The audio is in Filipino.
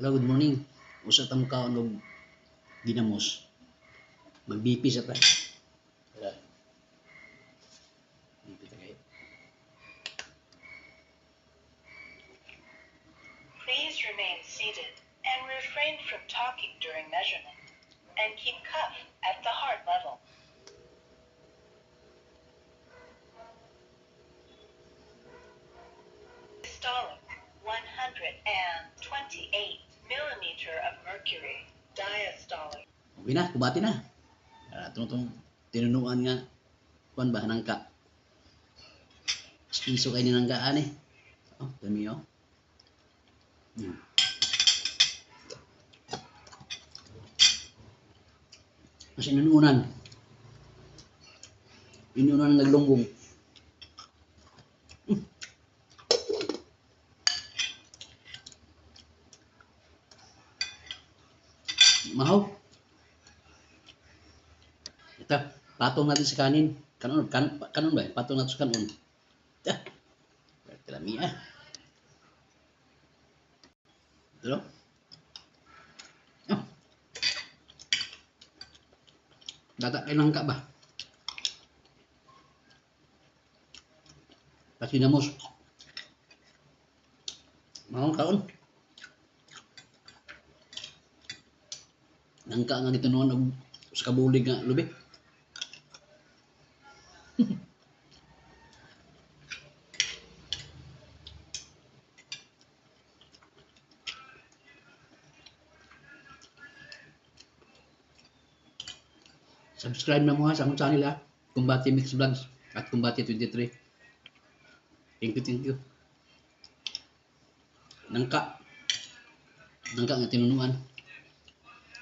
Hello, good morning. Usa ta mo kaon og ginamos. Mag-BP sa ta. Wala. BP ta kayo. Please remain seated and refrain from talking during measurement. And keep cuff at the heart level. Systolic 128 millimeter of mercury. Diastolic Okay na, kubati na. Ah, itong itong tinunuan nga. Kuan ba, nangka. Iso kayo ni nangkaan eh. Oh, dami oh. Hmm. Mas inununan. Inununan ng naglunggong. Mahaw. Ito, patong natin sa kanin. Kanon, kan, kanon ba? Patong natin sa kanon. Ito. Kalami ah. Ito. Oh. Data kailangan ka ba? Kasi namos. Mahal kaon. Nangka nga dito noon og sa kabulig nga lubi. Subscribe na mo ha sa akong channel ha. Kumbati Mix Vlogs at Kumbati 23. Thank you, thank you. Nangka. Nangka nga tinunuan.